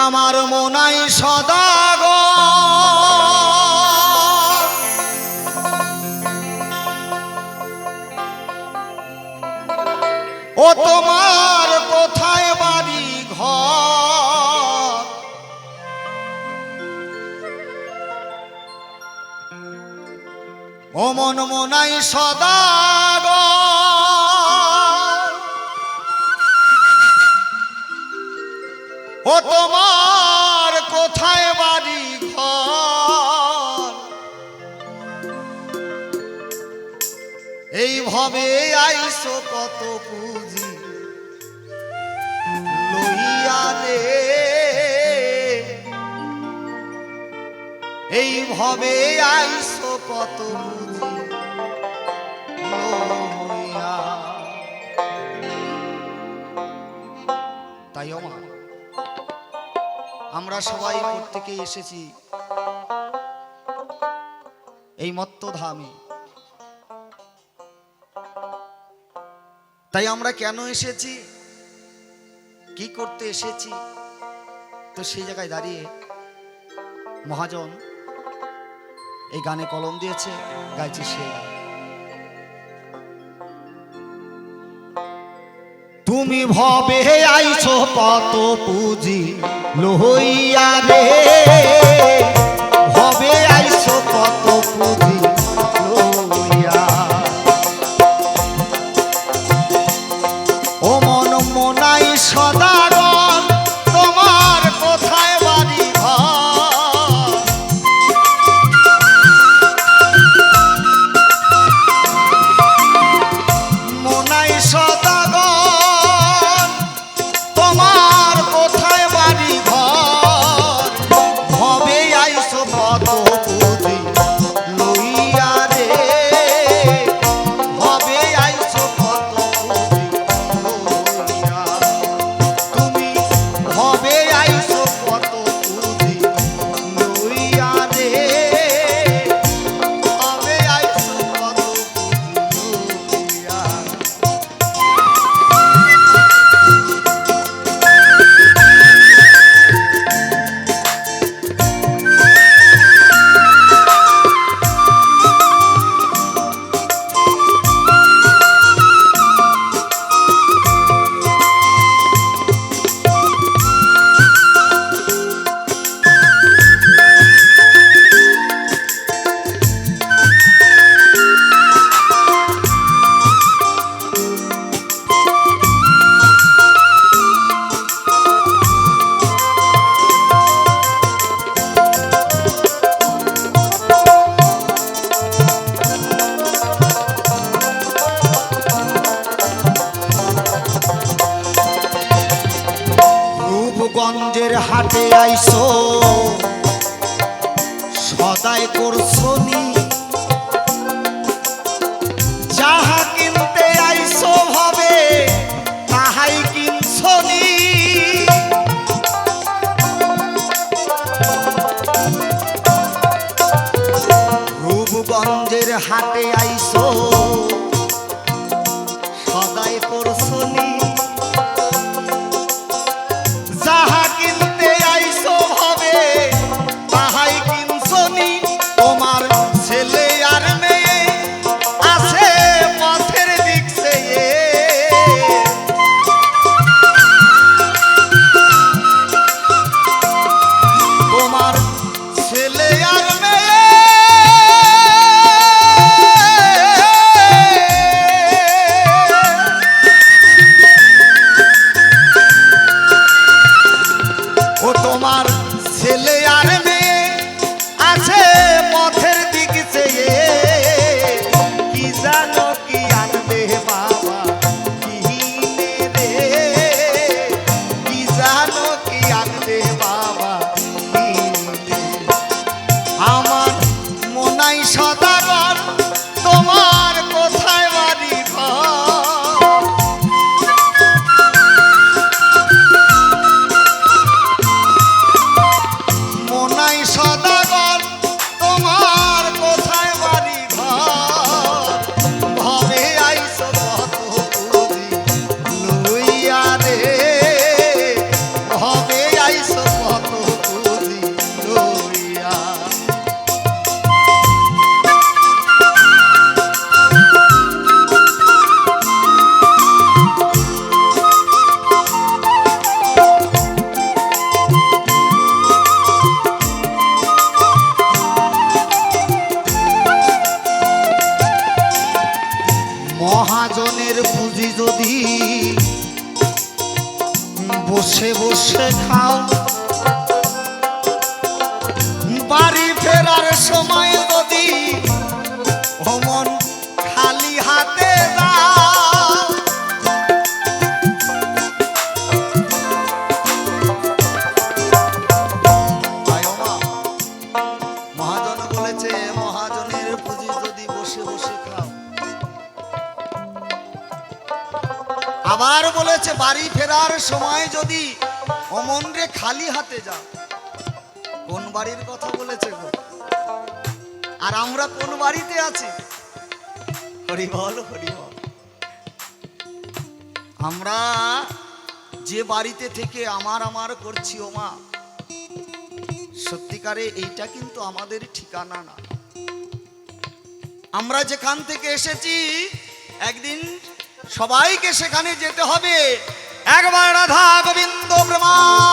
আমার মনাই সদাগ ও তোমার কোথায় বাড়ি ঘর? ও মন মনাই সদাগ তোমার কোথায় বাড়ি ঘর? এইভাবে আইসো কত পুঁজি লইয়া রে এইভাবে আইসো কত পুঁজি লইয়া। তাই আমার আমরা সবাই প্রত্যেকে এসেছি। এই মত্তধামে তাই আমরা কেন এসেছি? কি করতে এসেছি? তো সেই জায়গায় দাঁড়িয়ে মহাজন এই গানে কলম দিয়েছে, গাইছে সে তুমি ভবে আইছো কত পুঁজি লহইয়া রে। ভবে আইছো কত পুঁজি লইয়া। ও মন মনাই সদাগর কত হাটে আইসো। সদাই করছনি যাহা কিনতে আইসো ভাবে তাহাই কিনছনি রূপগঞ্জের হাটে আইসো। তোমার ছেলে আর মহাজনের পুঁজি যদি বসে বসে খাও বাড়ি বাড়ি ফেরার সময় যদি অমন রে খালি হাতে যাও, কোন বাড়ির কথা বলেছে গো? আর আমরা কোন বাড়িতে আছি? হরি বল হরি বল। আমরা যে বাড়িতে থেকে আমার আমার করছি ও মা, সত্যিকারে এইটা কিন্তু আমাদের ঠিকানা না। আমরা যেখান থেকে এসেছি, একদিন সবাইকে সেখানে যেতে হবে। একবার রাধা গোবিন্দ প্রেমানন্দে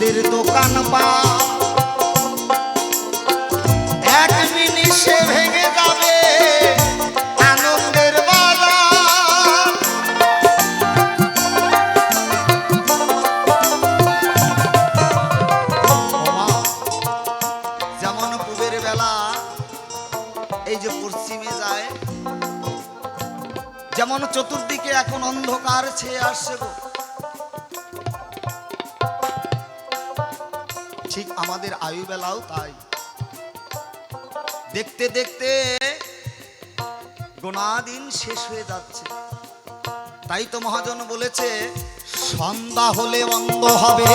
সাদের দোকান মিনিটে ভেঙে আনন্দের যেমন বেলা, এই যে পশ্চিমে যায়, যেমন চতুর্দিকে এখন অন্ধকার ছেয়ে আসছে গো। ঠিক আমাদের আয়ু বেলাও তাই। দেখতে দেখতে গোনাদিন শেষ হয়ে যাচ্ছে। তাই তো মহাজন বলেছে, সন্ধ্যা হলে অন্ধ হবে।